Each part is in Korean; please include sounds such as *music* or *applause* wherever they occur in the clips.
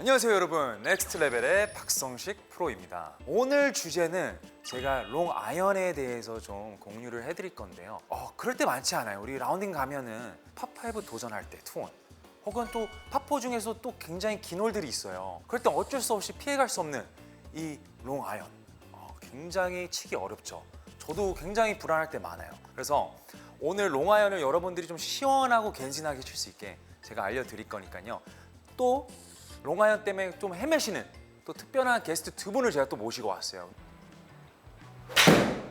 안녕하세요 여러분. 넥스트 레벨의 박성식 프로입니다. 오늘 주제는 제가 롱 아이언에 대해서 좀 공유를 해드릴 건데요. 어, 그럴 때 많지 않아요. 우리 라운딩 가면은 파5 도전할 때 투원. 혹은 또 파포 중에서 또 굉장히 긴 홀들이 있어요. 그럴 때 어쩔 수 없이 피해갈 수 없는 이 롱 아이언. 어, 굉장히 치기 어렵죠. 저도 굉장히 불안할 때 많아요. 그래서 오늘 롱 아이언을 여러분들이 좀 시원하고 갠신하게 칠 수 있게 제가 알려드릴 거니까요. 또 롱아이언 때문에 좀 헤매시는 또 특별한 게스트 두 분을 제가 또 모시고 왔어요.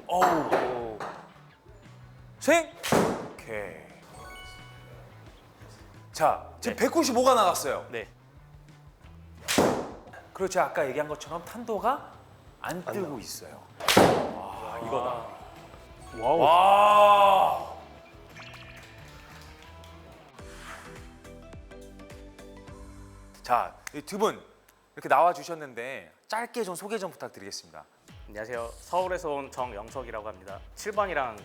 어우. 스윙. 오케이. 자, 지금 195가 나갔어요. 네. 그리고 제가 아까 얘기한 것처럼 탄도가 안 뜨고 있어요. 와, 이거다. 와우. 와. 자, 두 분 이렇게 나와 주셨는데 짧게 좀 소개 좀 부탁드리겠습니다. 안녕하세요. 서울에서 온 정영석이라고 합니다. 7번이랑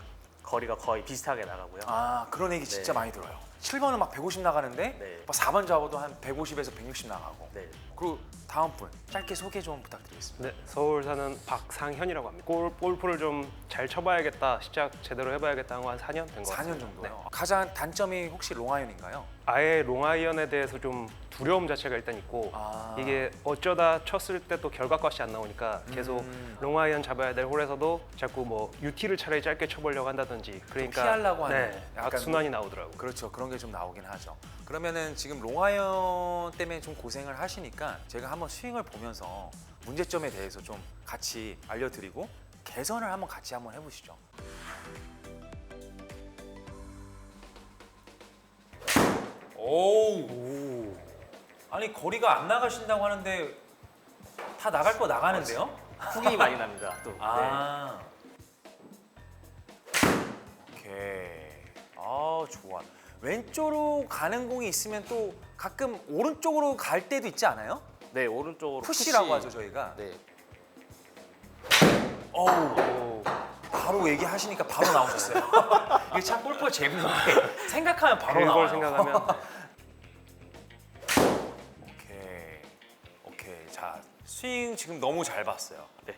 거리가 거의 비슷하게 나가고요. 아, 그런 얘기 진짜 네. 많이 들어요. 7번은 막 150 나가는데 네. 막 4번 잡아도 한 150에서 160 나가고. 네. 그리고 다음 분 짧게 소개 좀 부탁드리겠습니다. 네, 서울 사는 박상현이라고 합니다. 골, 골프를 좀 잘 쳐봐야겠다, 시작 제대로 해봐야겠다 하고 한 4년 된 것 같아요. 4년 정도요. 가장 단점이 혹시 롱아이언인가요? 아예 롱아이언에 대해서 좀 두려움 자체가 일단 있고 아. 이게 어쩌다 쳤을 때 또 결과값이 안 나오니까 계속 음. 롱아이언 잡아야 될 홀에서도 자꾸 뭐 UT를 차라리 짧게 쳐보려고 한다든지 그러니까 피하려고 하는 네, 약간 악순환이 나오더라고요. 그렇죠. 그런 게좀 나오긴 하죠. 그러면은 지금 롱아이언 때문에 좀 고생을 하시니까 제가 한번 스윙을 보면서 문제점에 대해서 좀 같이 알려드리고 개선을 한번 같이 한번 해보시죠. 오. 아니 거리가 안 나가신다고 하는데 다 나갈 거 나가는데요? 훅이 *laughs* 많이 납니다. 또. 네. 아. 오케이. 아, 좋아. 왼쪽으로 가는 공이 있으면 또 가끔 오른쪽으로 갈 때도 있지 않아요? 네. 네, 오른쪽으로 푸시라고 푸시. 하죠, 저희가. 네. 어우. 바로 얘기하시니까 바로 나오셨어요. *laughs* 이게 참 골프가 재밌는 게 *laughs* 생각하면 바로 그걸 나와요. 생각하면 *laughs* 오케이. 오케이. 자, 스윙 지금 너무 잘 봤어요. 네.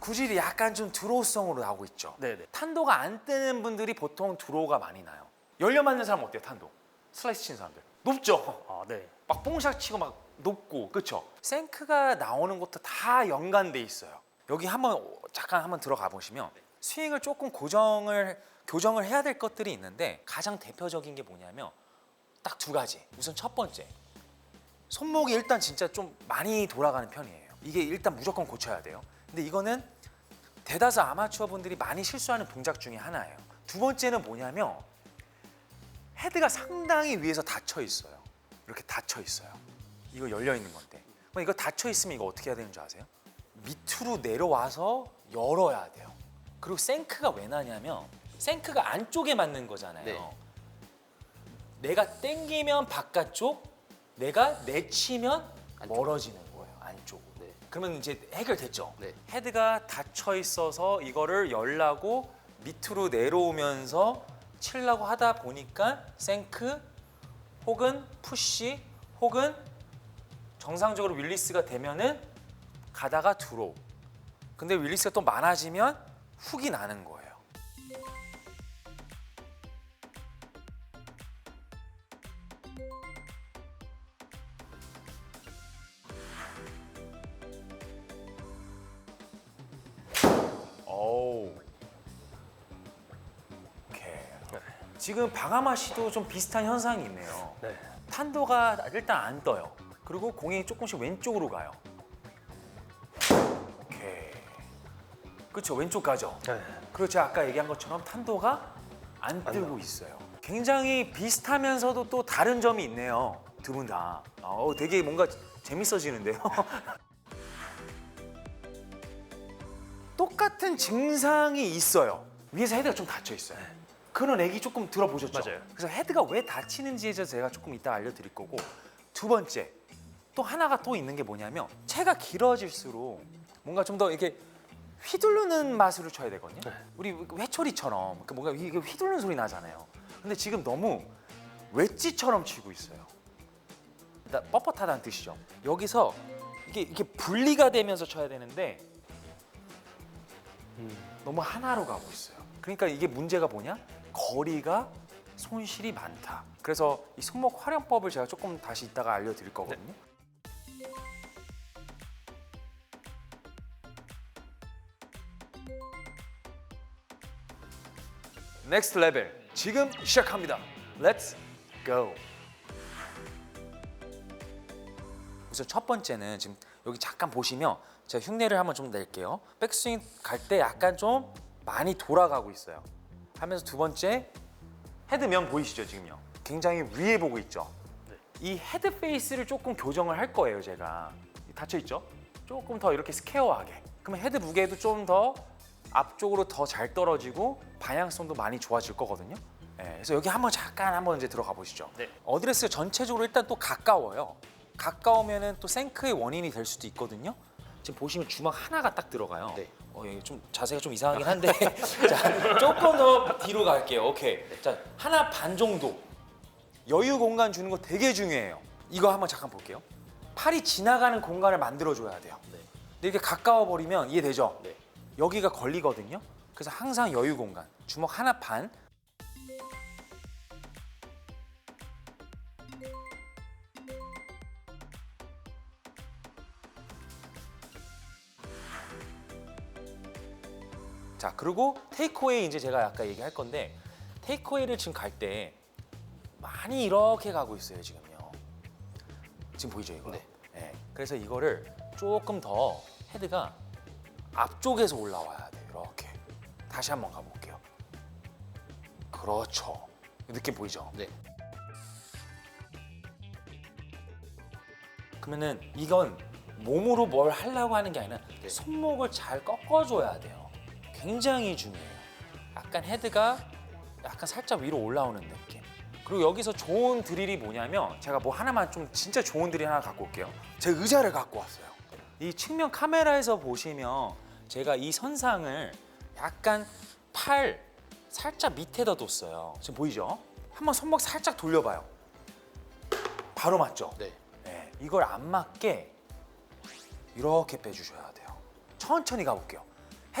구질이 약간 좀 드로우성으로 나오고 있죠. 네, 네. 탄도가 안 뜨는 분들이 보통 드로우가 많이 나요. 열려 맞는 사람 어때요? 탄도? 슬라이스 치는 사람들 높죠. 아, 네. 막 뽕샷 치고 막 높고 그렇죠. 생크가 나오는 것도 다 연관돼 있어요. 여기 한번 잠깐 한번 들어가 보시면 스윙을 조금 고정을 교정을 해야 될 것들이 있는데 가장 대표적인 게 뭐냐면 딱 두 가지. 우선 첫 번째 손목이 일단 진짜 좀 많이 돌아가는 편이에요. 이게 일단 무조건 고쳐야 돼요. 근데 이거는 대다수 아마추어 분들이 많이 실수하는 동작 중에 하나예요. 두 번째는 뭐냐면 헤드가 상당히 위에서 닫혀 있어요. 이렇게 닫혀 있어요. 이거 열려 있는 건데. 그럼 이거 닫혀 있으면 이거 어떻게 해야 되는 줄 아세요? 밑으로 내려와서 열어야 돼요. 그리고 생크가 왜 나냐면 생크가 안쪽에 맞는 거잖아요. 네. 내가 땡기면 바깥쪽, 내가 내치면. 멀어지는. 그러면 이제 해결됐죠. 네. 헤드가 닫혀 있어서 이거를 열라고 밑으로 내려오면서 치려고 하다 보니까 생크 혹은 푸시 혹은 정상적으로 윌리스가 되면은 가다가 드로우. 근데 윌리스가 또 많아지면 훅이 나는 거예요. 지금 방아마 씨도 좀 비슷한 현상이 있네요. 네. 탄도가 일단 안 떠요. 그리고 공이 조금씩 왼쪽으로 가요. 오케이. 그렇죠. 왼쪽 가죠. 네. 그리고 제가 아까 얘기한 것처럼 탄도가 안 뜨고 있어요. 굉장히 비슷하면서도 또 다른 점이 있네요. 두 분 다. 어, 되게 뭔가 재밌어지는데요. *laughs* 똑같은 증상이 있어요. 위에서 헤드가 좀 닫혀 있어요. 그런 얘기 조금 들어보셨죠? 맞아요. 그래서 헤드가 왜 닫히는지에 대해서 제가 조금 이따 알려드릴 거고 두 번째 또 하나가 또 있는 게 뭐냐면 채가 길어질수록 뭔가 좀 더 이렇게 휘두르는 맛으로 쳐야 되거든요. 네. 우리 회초리처럼 그 뭔가 이게 휘두르는 소리 나잖아요. 근데 지금 너무 웨지처럼 치고 있어요. 나- 뻣뻣하다는 뜻이죠. 여기서 이게 이게 분리가 되면서 쳐야 되는데 너무 하나로 가고 있어요. 그러니까 이게 문제가 뭐냐? 거리가 손실이 많다. 그래서 이 손목 활용법을 제가 조금 다시 이따가 알려드릴 거거든요. 넥스트 레벨 지금 시작합니다. Let's go. 우선 첫 번째는 지금 여기 잠깐 보시면 제가 흉내를 한번 좀 낼게요. 백스윙 갈 때 약간 좀 많이 돌아가고 있어요. 하면서 두 번째 헤드면 보이시죠 지금요? 굉장히 위에 보고 있죠. 이 헤드 페이스를 조금 교정을 할 거예요 제가. 닫혀 있죠? 조금 더 이렇게 스퀘어하게. 그러면 헤드 무게도 좀 더 앞쪽으로 더 잘 떨어지고 방향성도 많이 좋아질 거거든요. 예, 그래서 여기 한번 잠깐 한번 이제 들어가 보시죠. 네. 어드레스가 전체적으로 일단 또 가까워요. 가까우면은 또 생크의 원인이 될 수도 있거든요. 지금 보시면 주먹 하나가 딱 들어가요. 네. 어, 여기 좀 자세가 좀 이상하긴 한데 *laughs* 자, 조금 더 뒤로 갈게요. 오케이. 자, 하나 반 정도 여유 공간 주는 거 되게 중요해요. 이거 한번 잠깐 볼게요. 팔이 지나가는 공간을 만들어 줘야 돼요. 네. 근데 이렇게 가까워 버리면 이해되죠? 네. 여기가 걸리거든요. 그래서 항상 여유 공간, 주먹 하나 반. 자, 그리고 테이크어웨이 이제 제가 아까 얘기할 건데 테이크어웨이를 지금 갈 때 많이 이렇게 가고 있어요, 지금요. 지금 보이죠, 이거? 네. 네. 그래서 이거를 조금 더 헤드가 앞쪽에서 올라와야 돼요. 이렇게. 다시 한번 가볼게요. 그렇죠. 느낌 보이죠? 네. 그러면은 이건 몸으로 뭘 하려고 하는 게 아니라 네. 손목을 잘 꺾어줘야 돼요. 굉장히 중요해요. 약간 헤드가 약간 살짝 위로 올라오는 느낌. 그리고 여기서 좋은 드릴이 뭐냐면 제가 뭐 하나만 좀 진짜 좋은 드릴 하나 갖고 올게요. 제 의자를 갖고 왔어요. 이 측면 카메라에서 보시면 제가 이 선상을 약간 팔 살짝 밑에다 뒀어요. 지금 보이죠? 한번 손목 살짝 돌려봐요. 바로 맞죠? 네. 네, 이걸 안 맞게 이렇게 빼주셔야 돼요. 천천히 가볼게요.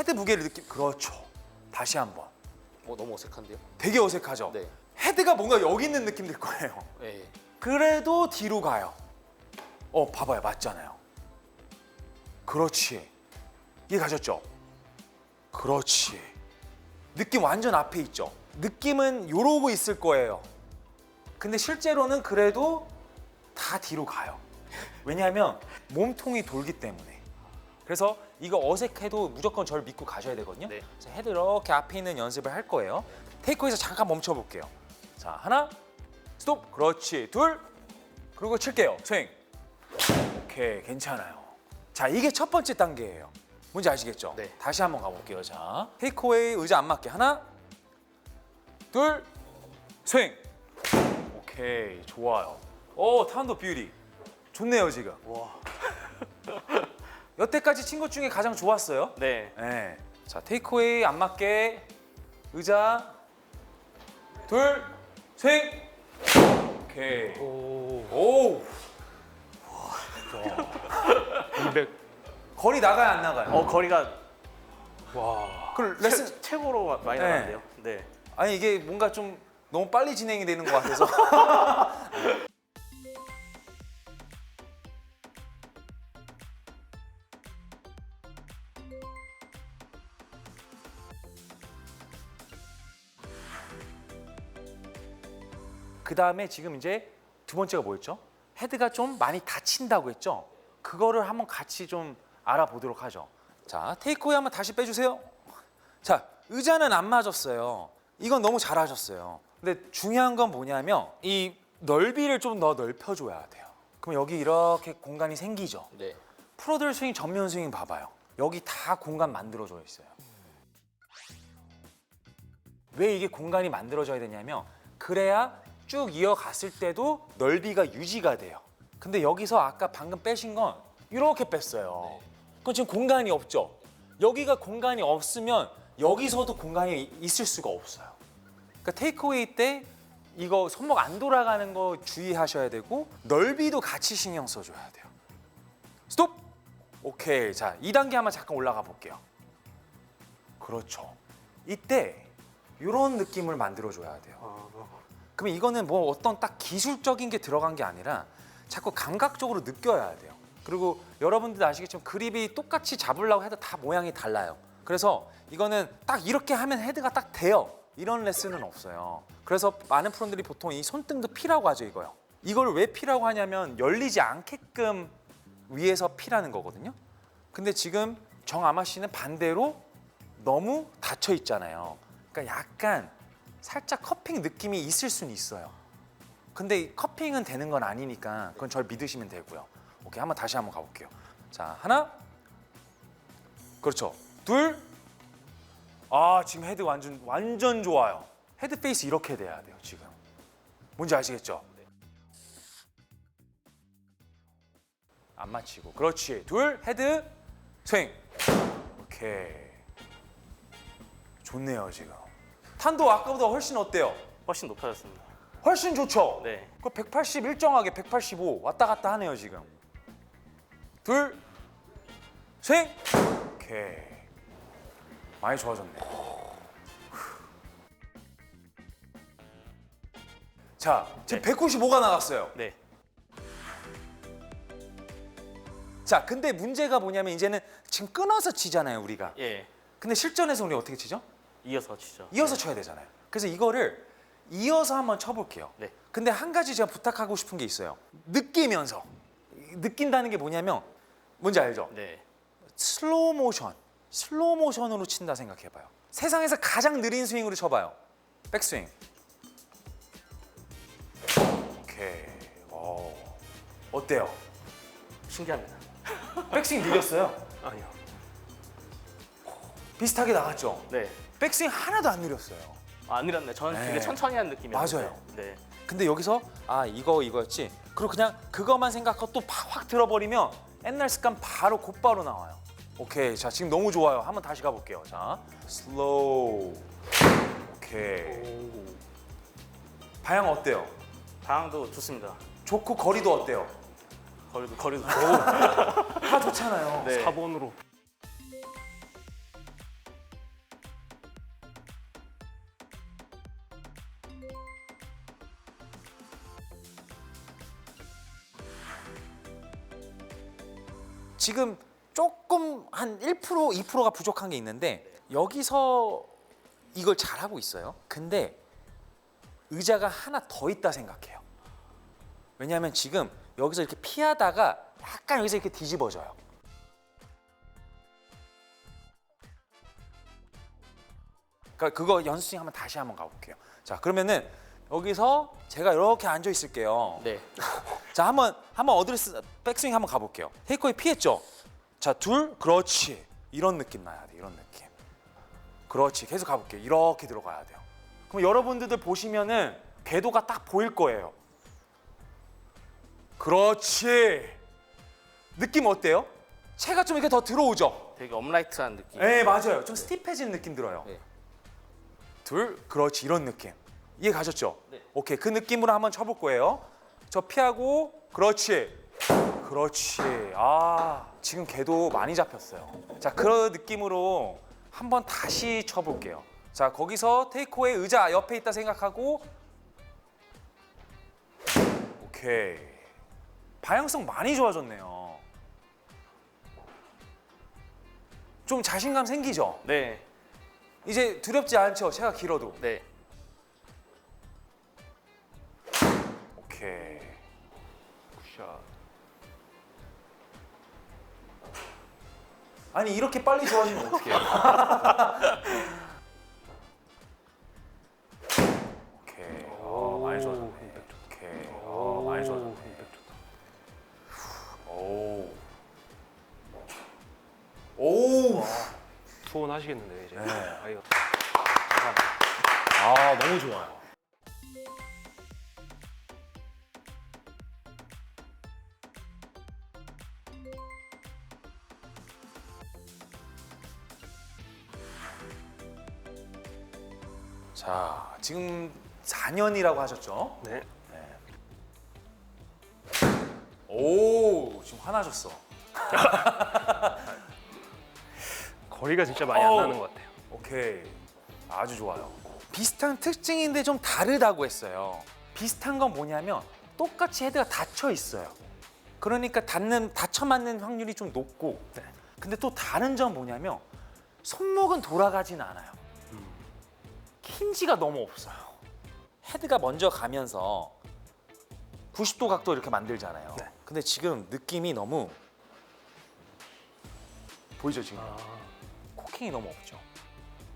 헤드 무게를 느끼. 그렇죠. 다시 한번. 어 너무 어색한데요? 되게 어색하죠. 네. 헤드가 뭔가 여기 있는 느낌 들 거예요. 네. 그래도 뒤로 가요. 어, 봐봐요, 맞잖아요. 그렇지. 이해 가셨죠? 그렇지. 느낌 완전 앞에 있죠. 느낌은 요러고 있을 거예요. 근데 실제로는 그래도 다 뒤로 가요. 왜냐하면 몸통이 돌기 때문에. 그래서 이거 어색해도 무조건 저를 믿고 가셔야 되거든요. 네. 그래서 헤드 이렇게 앞에 있는 연습을 할 거예요. 테이크에서 잠깐 멈춰 볼게요. 자, 하나, 스톱. 그렇지. 둘. 그리고 칠게요. 스윙. 오케이, 괜찮아요. 자, 이게 첫 번째 단계예요. 뭔지 아시겠죠? 네. 다시 한번 가볼게요. 자, 테이크어웨이 의자 안 맞게 하나, 둘, 스윙. 오케이, 좋아요. 오, 타운도 뷰티. 좋네요 지금. 와. *laughs* 여태까지 친 것 중에 가장 좋았어요. 네. 네. 자, 테이크어웨이 안 맞게 의자 둘, 스윙. 오케이. 오, 오, 200. 거리 나가요 안 나가요? 어 거리가 와. 그 레슨 최, 최고로 많이 네. 나갔는데요. 네. 아니 이게 뭔가 좀 너무 빨리 진행이 되는 것 같아서. *laughs* 그 다음에 지금 이제 두 번째가 뭐였죠? 헤드가 좀 많이 다친다고 했죠? 그거를 한번 같이 좀 알아보도록 하죠. 자, 테이크어웨이 한번 다시 빼주세요. 자, 의자는 안 맞았어요. 이건 너무 잘하셨어요. 근데 중요한 건 뭐냐면 이 넓이를 좀 더 넓혀줘야 돼요. 그럼 여기 이렇게 공간이 생기죠. 네. 프로들 스윙 전면 스윙 봐봐요. 여기 다 공간 만들어져 있어요. 왜 이게 공간이 만들어져야 되냐면 그래야 쭉 이어갔을 때도 넓이가 유지가 돼요. 근데 여기서 아까 방금 빼신 건 이렇게 뺐어요. 그건 지금 공간이 없죠. 여기가 공간이 없으면 여기서도 공간이 있을 수가 없어요. 그러니까 테이크어웨이 때 이거 손목 안 돌아가는 거 주의하셔야 되고 넓이도 같이 신경 써줘야 돼요. 스톱. 오케이. 자, 2단계 한번 잠깐 올라가 볼게요. 그렇죠. 이때 이런 느낌을 만들어줘야 돼요. 아, 그러면 이거는 뭐 어떤 딱 기술적인 게 들어간 게 아니라 자꾸 감각적으로 느껴야 돼요. 그리고 여러분들 아시겠지만 그립이 똑같이 잡으려고 해도 다 모양이 달라요. 그래서 이거는 딱 이렇게 하면 헤드가 딱 돼요. 이런 레슨은 없어요. 그래서 많은 프로들이 보통 이 손등도 피라고 하죠, 이거요. 이걸 왜 피라고 하냐면 열리지 않게끔 위에서 피라는 거거든요. 근데 지금 정아마 씨는 반대로 너무 닫혀 있잖아요. 그러니까 약간 살짝 커핑 느낌이 있을 수는 있어요. 근데 이 커핑은 되는 건 아니니까 그건 절 믿으시면 되고요. 오케이 한번 다시 한번 가볼게요. 자 하나, 그렇죠. 둘, 아 지금 헤드 완전 완전 좋아요. 헤드 페이스 이렇게 돼야 돼요 지금. 뭔지 아시겠죠? 안 맞히고 그렇지. 둘 헤드 스윙. 오케이. 좋네요 지금. 탄도 아까보다 훨씬 어때요? 훨씬 높아졌습니다. 훨씬 좋죠. 네. 그180 일정하게 185 왔다 갔다 하네요 지금. 둘, 스윙. 오케이. 많이 좋아졌네. 자, 지금 195가 나갔어요. 네. 자, 근데 문제가 뭐냐면 이제는 지금 끊어서 치잖아요 우리가. 예. 근데 실전에서 우리 어떻게 치죠? 이어서 치죠. 이어서 쳐야 되잖아요. 그래서 이거를 이어서 한번 쳐볼게요. 네. 근데 한 가지 제가 부탁하고 싶은 게 있어요. 느끼면서 느낀다는 게 뭐냐면 뭔지 알죠? 네. 슬로우 모션, 슬로우 모션으로 친다 생각해봐요. 세상에서 가장 느린 스윙으로 쳐봐요. 백스윙. 오케이. 어. 어때요? 신기합니다. 백스윙 느렸어요. 아니요. 비슷하게 나갔죠. 네. 백스윙 하나도 안 느렸어요. 아, 안 이랬네. 저는 네. 되게 천천히 하는 느낌이었는데. 맞아요. 네. 근데 여기서 아 이거 이거였지. 그리고 그냥 그것만 생각하고 또 확 들어버리면 옛날 습관 바로 곧바로 나와요. 오케이 자 지금 너무 좋아요. 한번 다시 가볼게요. 자 슬로우. 오케이. 방향 어때요? 방향도 좋습니다. 좋고 거리도 어때요? 거리도 거리도 다 좋잖아요. 네. 4번으로 지금 조금 한 1% 2%가 부족한 게 있는데 여기서 이걸 잘 하고 있어요. 근데 의자가 하나 더 있다 생각해요. 왜냐하면 지금 여기서 이렇게 피하다가 약간 여기서 이렇게 뒤집어져요. 그러니까 그거 연습생 한번 다시 한번 가볼게요. 자 그러면은 여기서 제가 이렇게 앉아 있을게요. 네. *laughs* 자 한번 한번 어드레스 백스윙 한번 가볼게요. 테이크어웨이 피했죠. 자 둘 그렇지 이런 느낌 나야 돼 이런 느낌. 그렇지 계속 가볼게요. 이렇게 들어가야 돼요. 그럼 여러분들도 보시면은 궤도가 딱 보일 거예요. 그렇지. 느낌 어때요? 체가 좀 이렇게 더 들어오죠. 되게 업라이트한 느낌. 네 맞아요. 좀 스티프해지는 느낌 들어요. 네. 둘 그렇지 이런 느낌 이해 가셨죠? 네. 오케이 그 느낌으로 한번 쳐볼 거예요. 저 피하고 그렇지 그렇지 아 지금 걔도 많이 잡혔어요. 자 그런 느낌으로 한번 다시 쳐볼게요. 자 거기서 테이크어웨이 의자 옆에 있다 생각하고 오케이 방향성 많이 좋아졌네요. 좀 자신감 생기죠? 네. 이제 두렵지 않죠? 체가 길어도. 네. 아니 이렇게 빨리 좋아지면 어떡해요? 오케이. 어, 많이 좋아졌네. 임팩 좋다. 오케이. 어, 많이 좋아졌네. 임팩 좋다. 오. 오. 투혼 하시겠는데 이제. 네. 아 너무 좋아요. 자 지금 4년이라고 하셨죠? 네. 오 지금 화나셨어. *laughs* 거리가 진짜 많이 안 어우. 나는 것 같아요. 오케이 아주 좋아요. 비슷한 특징인데 좀 다르다고 했어요. 비슷한 건 뭐냐면 똑같이 헤드가 닫혀 있어요. 그러니까 닿는 닫혀 맞는 확률이 좀 높고. 네. 근데 또 다른 점 뭐냐면 손목은 돌아가진 않아요. 힌지가 너무 없어요. 헤드가 먼저 가면서 90도 각도 이렇게 만들잖아요. 네. 근데 지금 느낌이 너무 보이죠 지금? 아, 코킹이 너무 없죠.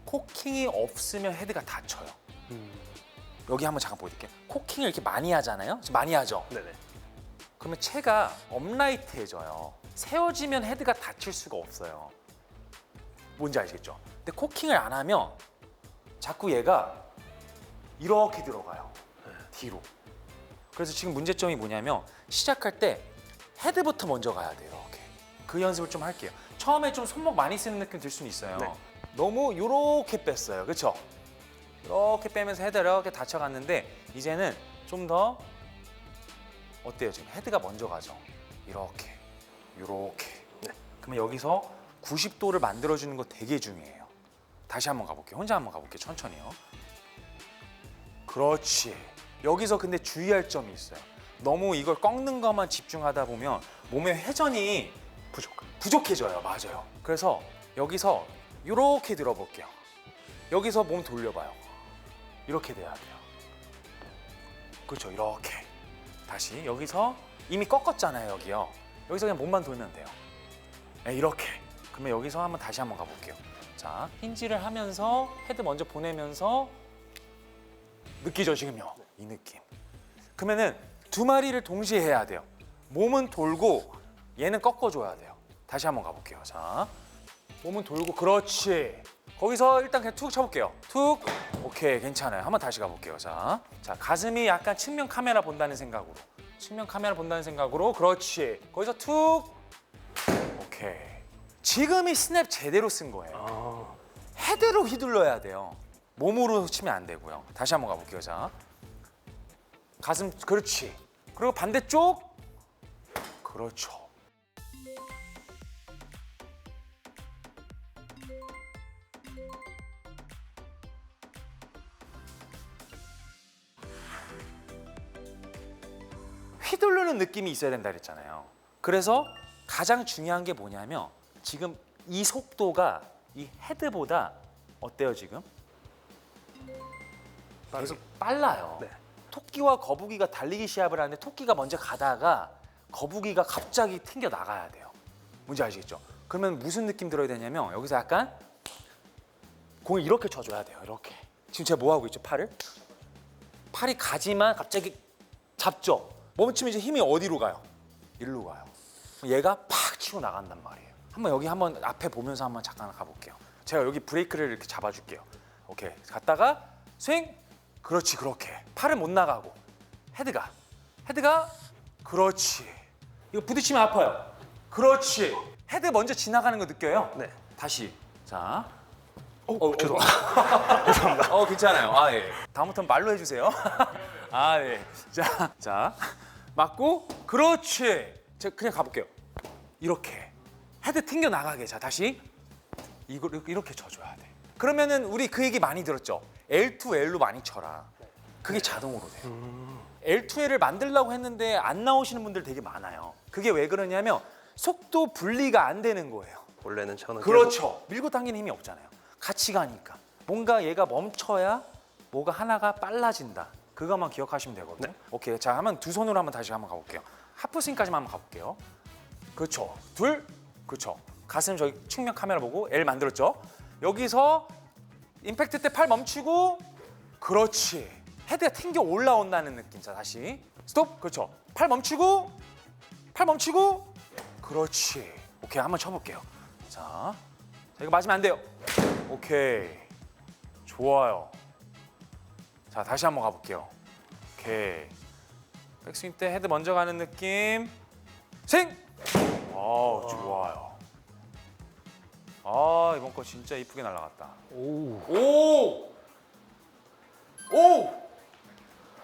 코킹이 없으면 헤드가 닫혀요. 음, 여기 한번 잠깐 보여드릴게요. 코킹을 이렇게 많이 하잖아요. 지금 많이 하죠. 네네. 그러면 채가 업라이트해져요. 세워지면 헤드가 닫힐 수가 없어요. 뭔지 아시겠죠? 근데 코킹을 안 하면 자꾸 얘가 이렇게 들어가요. 뒤로. 그래서 지금 문제점이 뭐냐면 시작할 때 헤드부터 먼저 가야 돼요. 이렇게. 그 연습을 좀 할게요. 처음에 좀 손목 많이 쓰는 느낌 들 수는 있어요. 네. 너무 이렇게 뺐어요. 그렇죠? 이렇게 빼면서 헤드 이렇게 닫혀갔는데 이제는 좀 더 어때요 지금 헤드가 먼저 가죠 이렇게 이렇게 네. 그러면 여기서 90도를 만들어주는 거 되게 중요해요 다시 한번 가볼게요. 혼자 한번 가볼게요. 천천히요. 그렇지. 여기서 근데 주의할 점이 있어요. 너무 이걸 꺾는 것만 집중하다 보면 몸의 회전이 부족. 부족해져요. 맞아요. 그래서 여기서 이렇게 들어볼게요. 여기서 몸 돌려봐요. 이렇게 돼야 돼요. 그렇죠. 이렇게. 다시 여기서 이미 꺾었잖아요 여기요. 여기서 그냥 몸만 돌면 돼요. 네, 이렇게. 그러면 여기서 한번 다시 한번 가볼게요 자 힌지를 하면서 헤드 먼저 보내면서 느끼죠 지금요? 이 느낌. 그러면은 두 마리를 동시에 해야 돼요. 몸은 돌고 얘는 꺾어줘야 돼요. 다시 한번 가볼게요. 자 몸은 돌고 그렇지. 거기서 일단 그냥 툭 쳐볼게요. 툭. 오케이 괜찮아요. 한번 다시 가볼게요. 자, 자 가슴이 약간 측면 카메라 본다는 생각으로. 측면 카메라 본다는 생각으로 그렇지. 거기서 툭. 오케이. 지금이 스냅 제대로 쓴 거예요. 아, 헤드로 휘둘러야 돼요. 몸으로 치면 안 되고요. 다시 한번 가볼게요 자. 가슴 그렇지. 그리고 반대쪽. 그렇죠. 휘두르는 느낌이 있어야 된다 그랬잖아요. 그래서 가장 중요한 게 뭐냐면 지금 이 속도가 이 헤드보다 어때요 지금? 계속 빨라요. 네. 토끼와 거북이가 달리기 시합을 하는데 토끼가 먼저 가다가 거북이가 갑자기 튕겨 나가야 돼요. 뭔지 아시겠죠? 그러면 무슨 느낌 들어야 되냐면 여기서 약간 공을 이렇게 쳐줘야 돼요. 이렇게. 지금 제가 뭐 하고 있죠? 팔을? 팔이 가지만 갑자기 잡죠. 멈추면 이제 힘이 어디로 가요? 일로 가요. 얘가 팍 치고 나간단 말이에요. 한번 여기 한번 앞에 보면서 한번 잠깐 가볼게요. 제가 여기 브레이크를 이렇게 잡아줄게요. 오케이. 갔다가 스윙. 그렇지 그렇게. 팔을 못 나가고 헤드가 헤드가 그렇지. 이거 부딪히면 아파요. 그렇지. 헤드 먼저 지나가는 거 느껴요? 네. 다시. 자. 어, *laughs* 죄송합니다. 어 괜찮아요. 아 예. 다음부터는 말로 해주세요. *laughs* 아 예. 자, 자 맞고 그렇지. 제가 그냥 가볼게요. 이렇게 헤드 튕겨 나가게. 자 다시 이걸 이렇게 쳐줘야 돼. 그러면은 우리 그 얘기 많이 들었죠. L2L로 많이 쳐라. 그게 자동으로 돼요. L2L을 만들려고 했는데 안 나오시는 분들 되게 많아요. 그게 왜 그러냐면 속도 분리가 안 되는 거예요. 원래는 저는 그렇죠. 밀고 당기는 힘이 없잖아요. 같이 가니까 뭔가 얘가 멈춰야 뭐가 하나가 빨라진다. 그것만 기억하시면 되거든요. 네. 오케이. 자, 하면 두 손으로 한번 다시 한번 가볼게요. 하프 스윙까지만 한번 가볼게요. 그렇죠. 둘. 그렇죠. 가슴 저기 측면 카메라 보고 L 만들었죠. 여기서 임팩트 때 팔 멈추고 그렇지. 헤드가 튕겨 올라온다는 느낌. 자, 다시. 스톱. 그렇죠. 팔 멈추고 팔 멈추고 그렇지. 오케이. 한번 쳐 볼게요. 자. 자, 이거 맞으면 안 돼요. 오케이. 좋아요. 자, 다시 한번 가볼게요. 오케이. 백스윙 때 헤드 먼저 가는 느낌. 스윙! 아, 좋아요. 아, 이번 거 진짜 이쁘게 날아갔다. 오, 오! 오!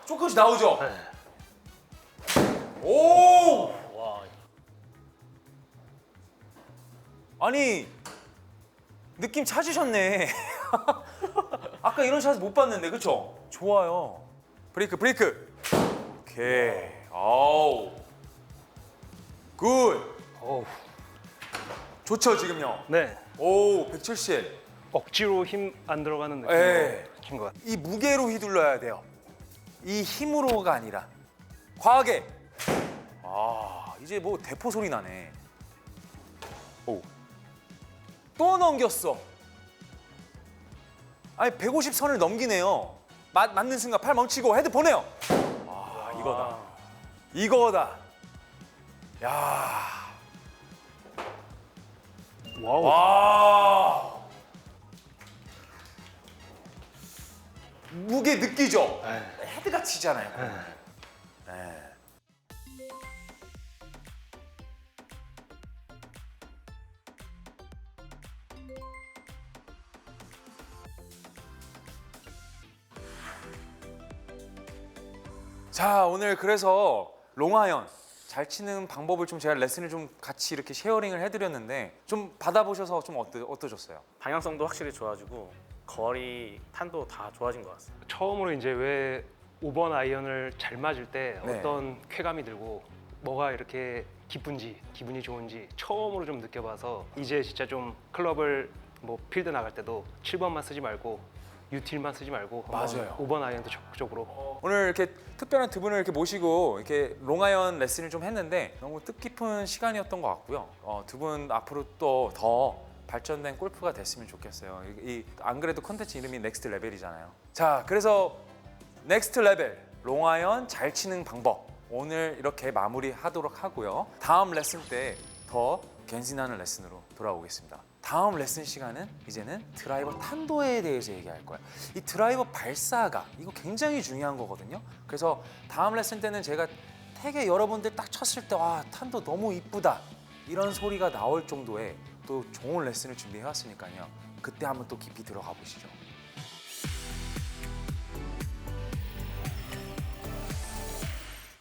조금씩 나오죠. 네. 오! 와, 아니 느낌 찾으셨네. *laughs* 아까 이런 샷 못 봤는데 그쵸? 좋아요. 브레이크 브레이크. 오케이. 아우. 굿. 어우, 좋죠 지금요. 네. 오 170. 억지로 힘 안 들어가는 느낌으로 예. 친것 같아요. 이 무게로 휘둘러야 돼요. 이 힘으로가 아니라 과하게. 아 이제 뭐 대포 소리 나네. 오. 또 넘겼어. 아니 150 선을 넘기네요. 맞, 맞는 순간 팔 멈추고 헤드 보내요. 아 이거다. 이거다. 야. 와우. 와. 무게 느끼죠? 네. 헤드가 치잖아요. 네. 자 오늘 그래서 롱아이언 잘 치는 방법을 좀 제가 레슨을 좀 같이 이렇게 쉐어링을 해드렸는데 좀 받아보셔서 좀 어떠, 어떠셨어요? 방향성도 확실히 좋아지고 거리 탄도 다 좋아진 것 같습니다. 처음으로 이제 왜 5번 아이언을 잘 맞을 때 네. 어떤 쾌감이 들고 뭐가 이렇게 기쁜지 기분이 좋은지 처음으로 좀 느껴봐서 이제 진짜 좀 클럽을 뭐 필드 나갈 때도 7번만 쓰지 말고 유틸만 쓰지 말고 맞아요. 5번 아이언도 적극적으로 오늘 이렇게 특별한 두 분을 이렇게 모시고 이렇게 롱아이언 레슨을 좀 했는데 너무 뜻깊은 시간이었던 것 같고요. 어, 두 분 앞으로 또 더 발전된 골프가 됐으면 좋겠어요. 이 안 그래도 컨텐츠 이름이 넥스트 레벨이잖아요. 자, 그래서 넥스트 레벨 롱아이언 잘 치는 방법 오늘 이렇게 마무리하도록 하고요. 다음 레슨 때 더 갠신하는 레슨으로 돌아오겠습니다. 다음 레슨 시간은 이제는 드라이버 탄도에 대해서 얘기할 거예요. 이 드라이버 발사가 이거 굉장히 중요한 거거든요. 그래서 다음 레슨 때는 제가 되게 여러분들 딱 쳤을 때 와 탄도 너무 이쁘다 이런 소리가 나올 정도의 또 좋은 레슨을 준비해 왔으니까요. 그때 한번 또 깊이 들어가 보시죠.